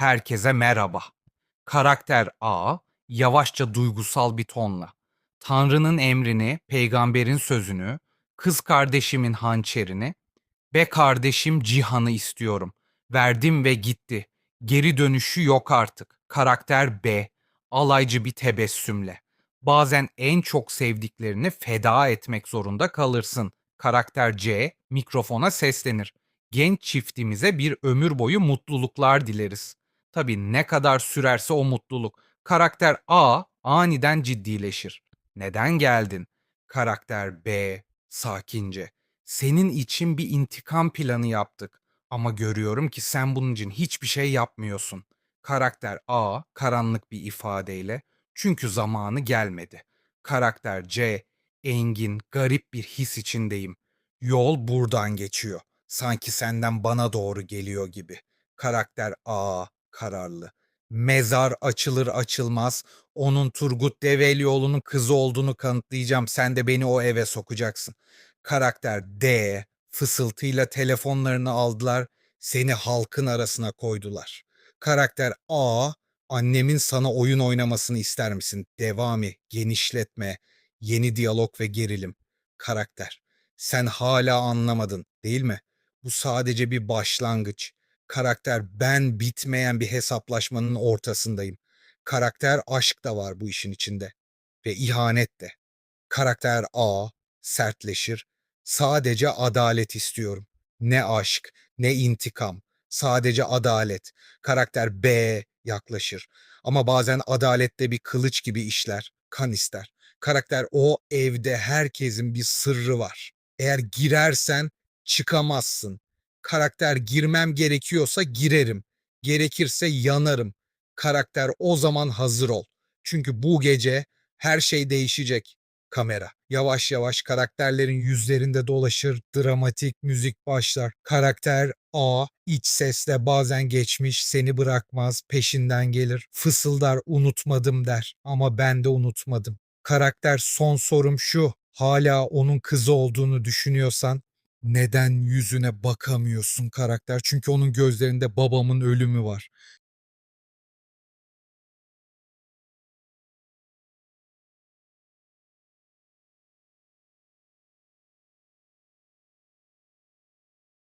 Herkese merhaba. Karakter A yavaşça duygusal bir tonla. Tanrı'nın emrini, peygamberin sözünü, kız kardeşimin hançerini, be kardeşim cihanı istiyorum. Verdim ve gitti. Geri dönüşü yok artık. Karakter B alaycı bir tebessümle. Bazen en çok sevdiklerini feda etmek zorunda kalırsın. Karakter C mikrofona seslenir. Genç çiftimize bir ömür boyu mutluluklar dileriz. Tabii ne kadar sürerse o mutluluk. Karakter A aniden ciddileşir. Neden geldin? Karakter B sakince. Senin için bir intikam planı yaptık ama görüyorum ki sen bunun için hiçbir şey yapmıyorsun. Karakter A karanlık bir ifadeyle çünkü zamanı gelmedi. Karakter C engin, garip bir his içindeyim. Yol buradan geçiyor. Sanki senden bana doğru geliyor gibi. Karakter A kararlı. Mezar açılır açılmaz onun Turgut Develioğlu'nun kızı olduğunu kanıtlayacağım. Sen de beni o eve sokacaksın. Karakter D fısıltıyla telefonlarını aldılar. Seni halkın arasına koydular. Karakter A annemin sana oyun oynamasını ister misin? Devamı, genişletme, yeni diyalog ve gerilim. Karakter sen hala anlamadın değil mi? Bu sadece bir başlangıç. Karakter ben bitmeyen bir hesaplaşmanın ortasındayım. Karakter aşk da var bu işin içinde ve ihanet de. Karakter A sertleşir. Sadece adalet istiyorum. Ne aşk, ne intikam. Sadece adalet. Karakter B yaklaşır. Ama bazen adalette bir kılıç gibi işler, kan ister. Karakter o evde herkesin bir sırrı var. Eğer girersen çıkamazsın. Karakter girmem gerekiyorsa girerim. Gerekirse yanarım. Karakter o zaman hazır ol. Çünkü bu gece her şey değişecek. Kamera yavaş yavaş karakterlerin yüzlerinde dolaşır, dramatik müzik başlar. Karakter A iç sesle bazen geçmiş seni bırakmaz, peşinden gelir. Fısıldar unutmadım der ama ben de unutmadım. Karakter son sorum şu. Hala onun kızı olduğunu düşünüyorsan neden yüzüne bakamıyorsun karakter? Çünkü onun gözlerinde babamın ölümü var.